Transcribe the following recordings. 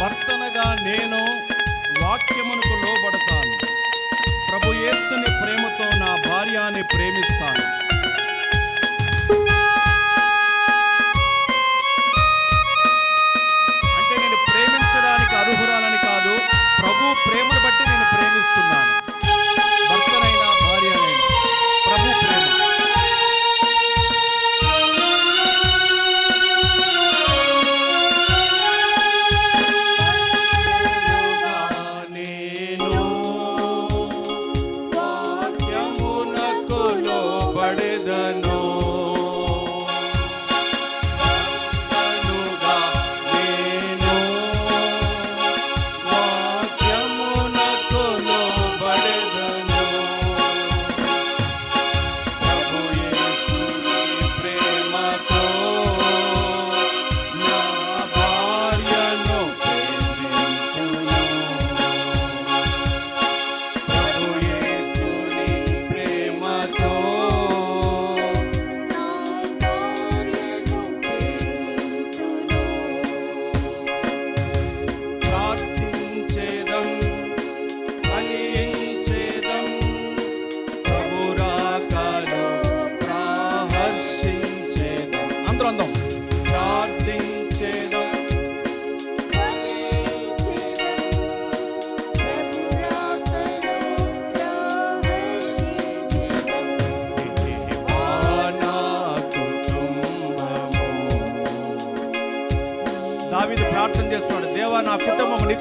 నేను వాక్యమునకు లోబడతాను. ప్రభు యేసుని ప్రేమతో నా భార్యని ప్రేమిస్తాను. అంటే నేను ప్రేమించడానికి అర్హురాలని కాదు ప్రభు ప్రేమను బట్టి నేను ప్రేమిస్తున్నాను. பாடுதனோ?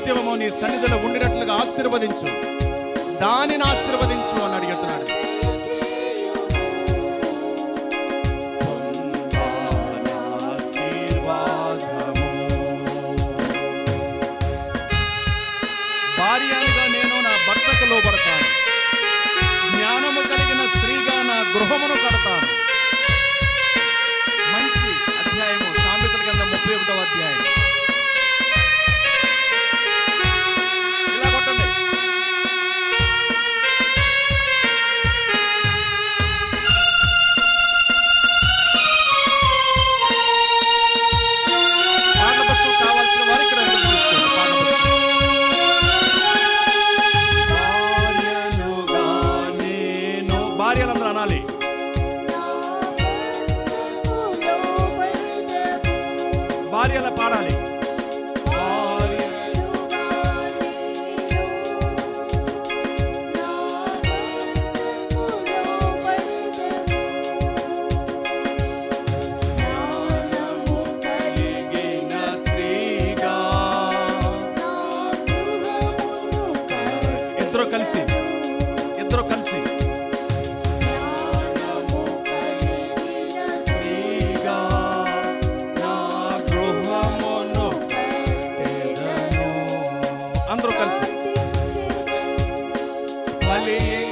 నిత్యము నీ సన్నిధిలో ఉండినట్లుగా ఆశీర్వదించు. దానిని ఆశీర్వదించు అని అడుగుతున్నాడు భార్య కలిగిన స్త్రీగా ఇద్దరు కలిసి Yeah.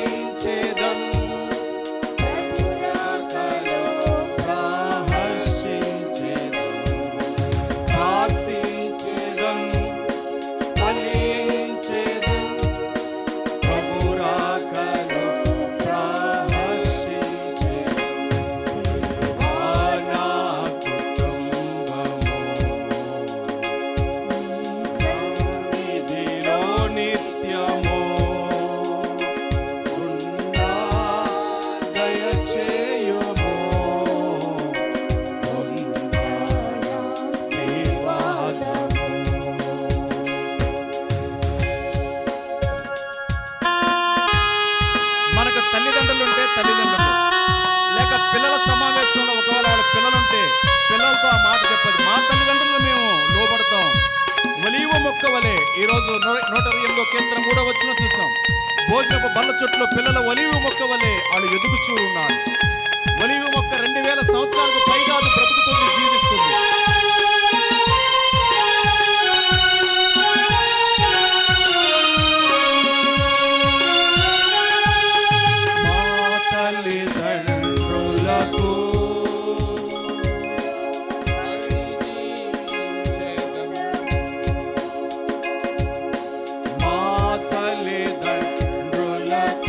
ఈరోజు నూ- నూట ఎనిమిదో కేంద్రం మూడో వచ్చిన చూసాం భోజనపు బల్ల చుట్టూ పిల్లల ఒలివి మొక్క వలె వాళ్ళు ఎదుగుచూ ఉన్నారు ఒలీవ మొక్క రెండు వేల సంవత్సరాలకు పైగా బ్రతుకుతుంది. Yeah.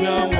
te.